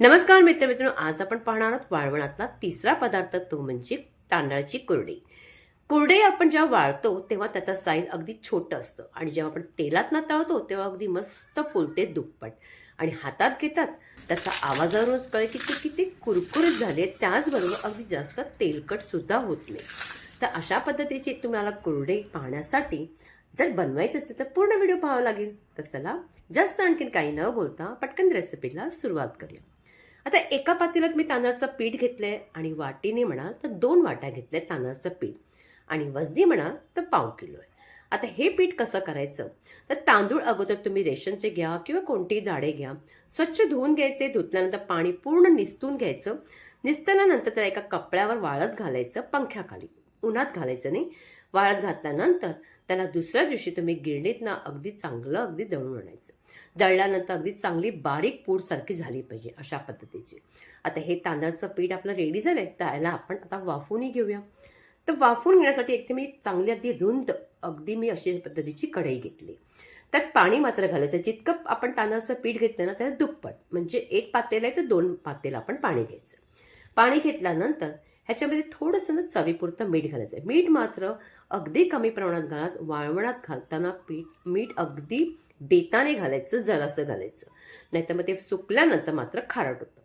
नमस्कार मित्र मित्रांनो आज आपण पाहणार आहोत वाळवणातला तिसरा पदार्थ तो म्हणजे तांदळाची कुरडई कुरडई आपण जेव्हा वाळतो तेव्हा त्याचा साईज अगदी छोटं असतं. आणि जेव्हा आपण तेलात ना तळतो तेव्हा अगदी मस्त फुलते दुप्पट. आणि हातात घेताच त्याचा आवाजावरूनच कळे की ते किती कुरकुरीत झाले त्याचबरोबर अगदी जास्त तेलकट सुद्धा होत नाही. तर अशा पद्धतीची तुम्हाला कुरडई पाहण्यासाठी जर बनवायचं असेल तर पूर्ण व्हिडिओ पाहावा लागेल. तर चला जास्त आणखीन काही न बोलता पटकन रेसिपीला सुरुवात करूया. आता एका पातेल्यात मी तांदळाचं पीठ घेतलं आहे आणि वाटीने म्हणाल तर दोन वाट्या घेतल्या तांदळाचं पीठ. आणि वजनी म्हणाल तर पाव किलो आहे. आता हे पीठ कसं करायचं? तर तांदूळ अगोदर तुम्ही रेशनचे घ्या किंवा कोणतेही जाडे घ्या. स्वच्छ धुवून घ्यायचे धुतल्यानंतर पाणी पूर्ण निसतून घ्यायचं. निसतानानंतर त्याला एका कपड्यावर वाळत घालायचं पंख्याखाली. उन्हात घालायचं नाही. वाळत घातल्यानंतर त्याला दुसऱ्या दिवशी तुम्ही गिरणीतनं अगदी चांगलं अगदी दळून आणायचं. दळल्यानंतर अगदी चांगली बारीक पूडसारखी झाली पाहिजे अशा पद्धतीची. आता हे तांदळाचं पीठ आपलं रेडी झालं आहे त्याला आपण आता वाफूनही घेऊया. तर वाफून घेण्यासाठी एक मी चांगली अगदी रुंद अगदी मी अशी पद्धतीची कढई घेतली. त्यात पाणी मात्र घालायचं. जितकं आपण तांदळाचं पीठ घेतलं ना त्याला दुप्पट म्हणजे एक पातेला आहे तर दोन पातेला आपण पाणी घ्यायचं. पाणी घेतल्यानंतर ह्याच्यामध्ये थोडंसं ना चवीपुरतं मीठ घालायचं मीठ मात्र अगदी कमी प्रमाणात घालत वाळवणात घालताना पीठ मीठ अगदी बेताने घालायचं जरासं घालायचं. नाहीतर मग ते सुकल्यानंतर मात्र खारट होतं.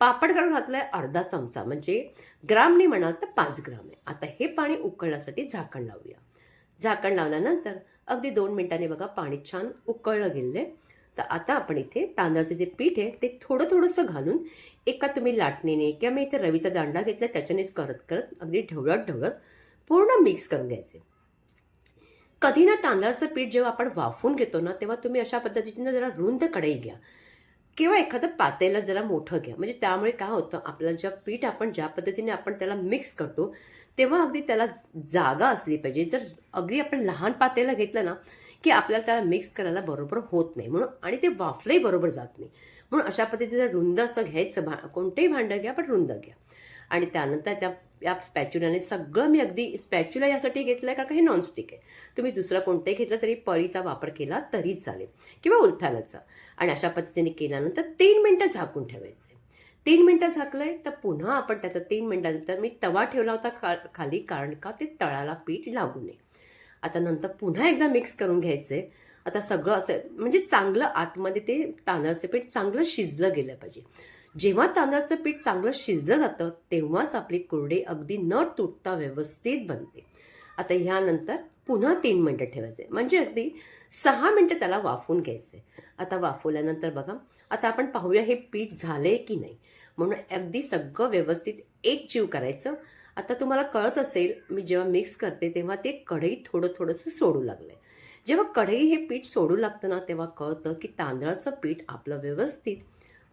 पापड काढून घातलाय अर्धा चमचा म्हणजे ग्रामने म्हणाल तर पाच ग्राम आहे. आता हे पाणी उकळण्यासाठी झाकण लावूया. झाकण लावल्यानंतर अगदी दोन मिनिटांनी बघा पाणी छान उकळलं गेले तर आता आपण इथे तांदळाचं जे पीठ आहे ते थोडं थोडंसं घालून एका तुम्ही लाटणीने किंवा मी इथे रवीचा दांडा घेतला त्याच्यानेच करत करत अगदी ढवळत ढवळत पूर्ण मिक्स करून घ्यायचे कधी ना तांदळाचं पीठ जेव्हा आपण वाफून घेतो ना तेव्हा तुम्ही अशा पद्धतीनं जरा रुंद कढई घ्या. किंवा एखादं पातेला जरा मोठं घ्या. म्हणजे त्यामुळे काय होतं आपलं ज्या पीठ आपण ज्या पद्धतीने आपण त्याला मिक्स करतो तेव्हा अगदी त्याला जागा असली पाहिजे. जर अगदी आपण लहान पातेला घेतलं ना की आपल्याला त्याला मिक्स करायला बरोबर होत नाही. म्हणून आणि ते वाफलंही बरोबर जात नाही. म्हणून अशा पद्धतीचं रुंद असं घ्यायचं भा कोणतेही भांडं घ्या पण रुंद घ्या. आणि त्यानंतर त्या या स्पॅच्युलाने सगळं मी अगदी स्पॅच्युला यासाठी घेतलं आहे कारण का हे नॉनस्टिक आहे. तुम्ही दुसरा कोणताही घेतलं तरी पळीचा वापर केला तरी चालेल. किंवा उलथानाचा आणि अशा पद्धतीने केल्यानंतर तीन मिनटं झाकून ठेवायचे. तीन मिनटं झाकलंय तर पुन्हा आपण त्याचं तीन मिनटानंतर मी तवा ठेवला होता खा खाली कारण का ते तळाला पीठ लागू नये. आता नंतर पुन्हा एकदा मिक्स करून घ्यायचे. आता सगळं असं म्हणजे चांगलं आतमध्ये ते तांदळाचं पीठ चांगलं शिजलं गेलं पाहिजे. जेव्हा तांदळाचं पीठ चांगलं शिजलं जातं तेव्हाच आपली कुरडई अगदी न तुटता व्यवस्थित बनते. आता ह्यानंतर पुन्हा तीन मिनटं ठेवायचे. म्हणजे अगदी सहा मिनटं त्याला वाफवून घ्यायचे. आता वाफवल्यानंतर बघा आता आपण पाहूया हे पीठ झालंय की नाही. म्हणून अगदी सगळं व्यवस्थित एक जीव करायचं. आता तुम्हाला कळत असेल मी जेव्हा मिक्स करते तेव्हा ते कढई थोडं थोडंसं सोडू लागलंय. जेव्हा कढई हे पीठ सोडू लागतं ना तेव्हा कळतं की तांदळाचं पीठ आपलं व्यवस्थित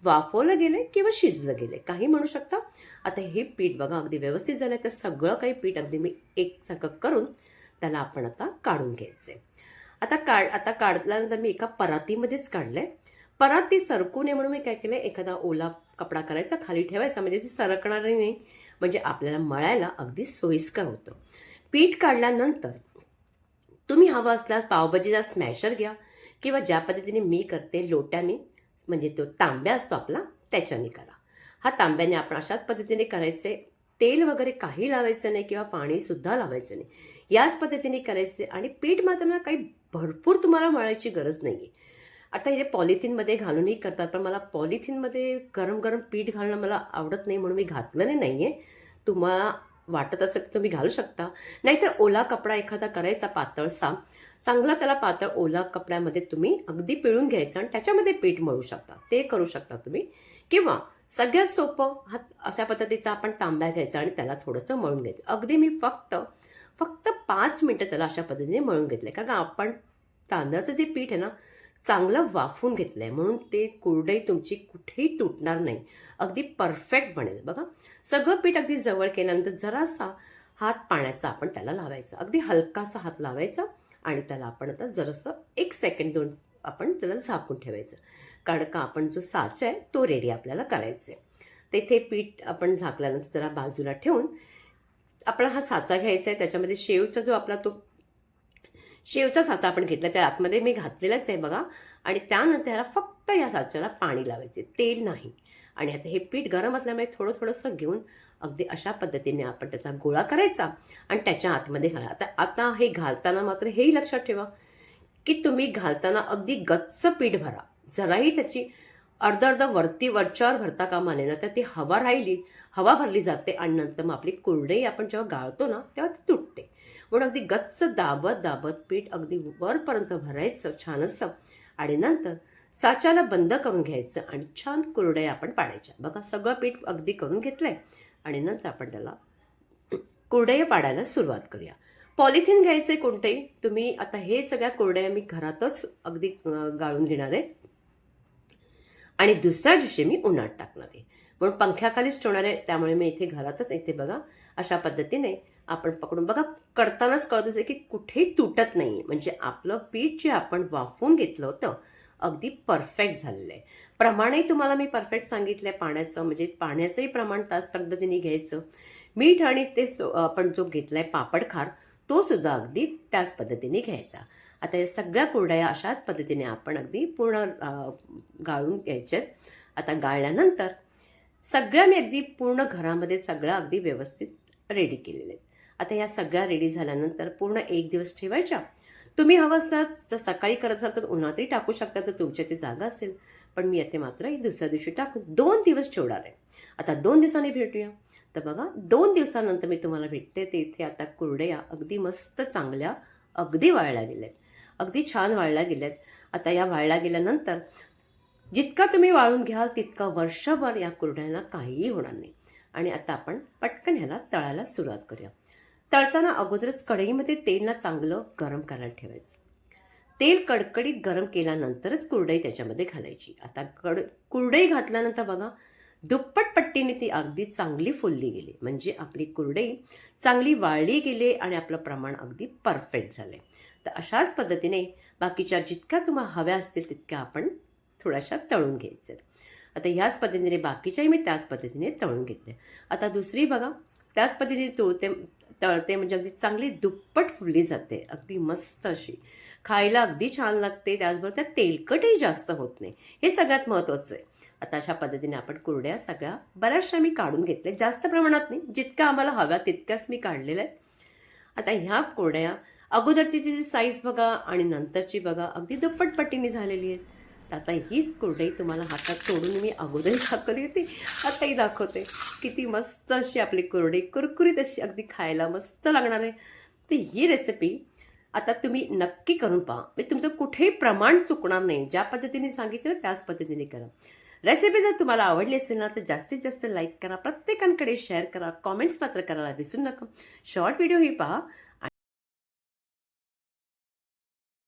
वाफवलं गेलंय किंवा शिजलं गेलंय? काही म्हणू शकता? आता हे पीठ बघा अगदी व्यवस्थित झालं तर सगळं काही पीठ अगदी मी एकसारखं करून त्याला आपण आता काढून घ्यायचे आता काढ आता काढल्यानंतर मी एका परातीमध्येच काढलं आहे पराती सरकू नये म्हणून मी काय केलं एखादा ओला कपडा करायचा खाली ठेवायचा म्हणजे ती सरकणार नाही. म्हणजे आपल्याला मळायला अगदी सोयीस्कर होतं. पीठ काढल्यानंतर तुम्ही हवं असल्यास पावभाजीचा स्मॅशर घ्या किंवा ज्या पद्धतीने मी करते लोट्याने म्हणजे तो तांब्या असतो आपला त्याच्याने करा. हा तांब्याने आपण अशाच पद्धतीने करायचे तेल वगैरे काही लावायचं नाही किंवा पाणीसुद्धा लावायचं नाही. याच पद्धतीने करायचे आणि पीठ मात्र काही भरपूर तुम्हाला मळायची गरज नाही आहे आता हे पॉलिथिनमध्ये घालूनही करतात पण मला पॉलिथिनमध्ये गरम गरम पीठ घालणं मला आवडत नाही म्हणून मी घातलं नाही आहे तुम्हाला वाटत असेल तर तुम्ही घालू शकता. नाहीतर ओला कपडा एखादा करायचा पातळसा चांगला त्याला पातळ ओला कपड्यामध्ये तुम्ही अगदी पिळून घ्यायचं आणि त्याच्यामध्ये पीठ मळू शकता. ते करू शकता तुम्ही. किंवा सगळ्यात सोपं हा अशा पद्धतीचा आपण तांब्या घ्यायचा आणि त्याला थोडंसं मळून घ्यायचं. अगदी मी फक्त फक्त पाच मिनटं त्याला अशा पद्धतीने मळून घेतलं कारण आपण तांदळाचं जे पीठ आहे ना चांगलं वाफून घेतलं आहे म्हणून ते कुरडई तुमची कुठेही तुटणार नाही. अगदी परफेक्ट बनेल. बघा सगळं पीठ अगदी जवळ केल्यानंतर जरासा हात पाण्याचा आपण त्याला लावायचा. अगदी हलकासा हात लावायचा आणि त्याला आपण आता जरासं एक सेकंड दोन आपण त्याला झाकून ठेवायचं. कारण का आपण जो साचा आहे तो रेडी आपल्याला करायचा आहे तेथे पीठ आपण झाकल्यानंतर त्याला बाजूला ठेवून आपला हा साचा घ्यायचा आहे. त्याच्यामध्ये शेवचा जो आपला तो शेवचा साचा आपण घेतला त्या आतमध्ये मी घातलेलाच आहे बघा. आणि त्यानंतर ह्याला फक्त या साच्याला पाणी लावायचे तेल नाही. आणि आता हे पीठ गरम असल्यामुळे थोडं थोडंसं घेऊन अगदी अशा पद्धतीने आपण त्याचा गोळा करायचा आणि त्याच्या आतमध्ये घाला. आता आता हे घालताना मात्र हेही लक्षात ठेवा की तुम्ही घालताना अगदी गच्च पीठ भरा. जराही त्याची अर्ध अर्ध वरती वरच्यावर भरता कामा नये ना तर ती हवा राहिली हवा भरली जाते आणि नंतर मग आपली कुरडई आपण जेव्हा गाळतो ना तेव्हा ती तुटते. म्हणून अगदी गच्च दाबत दाबत पीठ अगदी वरपर्यंत भरायचं छान असं आणि नंतर साच्याला बंद करून घ्यायचं आणि छान कुरड्या आपण पाडायच्या. बघा सगळं पीठ अगदी करून घेतलंय. आणि नंतर आपण त्याला कुरडया पाडायला सुरुवात करूया. पॉलिथिन आहे कोणतंही? तुम्ही आता हे सगळ्या कुरड्या मी घरातच अगदी गाळून घेणार आहे. आणि दुसऱ्या दिवशी मी उन्हात टाकणार आहे. म्हणून पंख्याखालीच ठेवणार आहे. त्यामुळे मी इथे घरातच इथे बघा अशा पद्धतीने आपण पकडून बघा करतानाच कळत असेल की कुठेही तुटत नाही म्हणजे आपलं पीठ जे आपण वाफवून घेतलं होतं अगदी परफेक्ट झालेलं आहे. प्रमाणही तुम्हाला मी परफेक्ट सांगितलं आहे पाण्याचं म्हणजे पाण्याचंही प्रमाण त्याच पद्धतीने घ्यायचं. मीठ आणि ते सो- आपण जो घेतला पापड खार तो सुद्धा अगदी त्याच पद्धतीने घ्यायचा. आता या सगळ्या कुरड्या अशाच पद्धतीने आपण अगदी पूर्ण गाळून घ्यायच्यात. आता गाळल्यानंतर सगळ्या मी अगदी पूर्ण घरामध्ये सगळं अगदी व्यवस्थित रेडी केलेले आहेत आता या सगळ्या रेडी झाल्यानंतर पूर्ण एक दिवस ठेवायच्या. तुम्ही हवं असतात जर सकाळी करत असाल तर उन्हातही टाकू शकता तर तुमच्या ते जागा असेल. पण मी येते मात्र एक दुसऱ्या दिवशी टाकून दोन दिवस ठेवणार आहे. आता दोन दिवसांनी भेटूया. तर बघा दोन दिवसानंतर मी तुम्हाला भेटते. ते इथे आता कुरड्या अगदी मस्त चांगल्या अगदी वाळल्या गेल्यात. अगदी छान वाळल्या गेल्यात. आता या वाळल्या गेल्यानंतर जितका तुम्ही वाळून घ्याल तितका वर्षभर या कुरड्यांना काहीही होणार नाही. आणि आता आपण पटकन ह्याला तळायला सुरुवात करूया. तळताना अगोदरच कढईमध्ये तेल ना चांगलं गरम करायला ठेवायचं. तेल कडकडीत गरम केल्यानंतरच कुरडई त्याच्यामध्ये घालायची. आता कड कुरडई घातल्यानंतर बघा दुप्पट पट्टीने ती अगदी चांगली फुलली गेली. म्हणजे आपली कुरडई चांगली वाळली गेली आणि आपलं प्रमाण अगदी परफेक्ट झालं तर अशाच पद्धतीने बाकीच्या जितक्या तुम्हाला हव्या असतील तितक्या आपण थोड्याशा तळून घ्यायचं. आता ह्याच पद्धतीने बाकीच्याही मी त्याच पद्धतीने तळून घेतले. आता दुसरी बघा त्याच पद्धतीने तुळते तळते म्हणजे अगदी चांगली दुप्पट फुलली जाते. अगदी मस्त अशी. खायला अगदी छान लागते त्याचबरोबर त्यात तेलकटही जास्त होत नाही. हे सगळ्यात महत्त्वाचं आहे. आता अशा पद्धतीने आपण कुरड्या सगळ्या बऱ्याचशा मी काढून घेतल्या. जास्त प्रमाणात नाही जितक्या आम्हाला हव्या तितक्याच मी काढलेल्या आहेत. आता ह्या कुरड्या अगोदरची जी साईज बघा आणि नंतरची बघा अगदी दुप्पट पट्टीने झालेली आहेत. तर आता हीच कुरडई तुम्हाला हातात तोडून मी अगोदरही दाखवली होती. आताही दाखवते. किती मस्त अशी आपली कुरडई कुरकुरीत अशी अगदी खायला मस्त लागणार आहे. तर ही रेसिपी आता तुम्ही नक्की करून पहा. म्हणजे तुमचं कुठेही प्रमाण चुकणार नाही. ज्या पद्धतीने सांगितलं त्याच पद्धतीने करा. रेसिपी जर तुम्हाला आवडली असेल ना तर जास्तीत जास्त लाईक करा. प्रत्येकांकडे शेअर करा. कॉमेंट्स मात्र करायला विसरू नका. शॉर्ट व्हिडिओही पहा.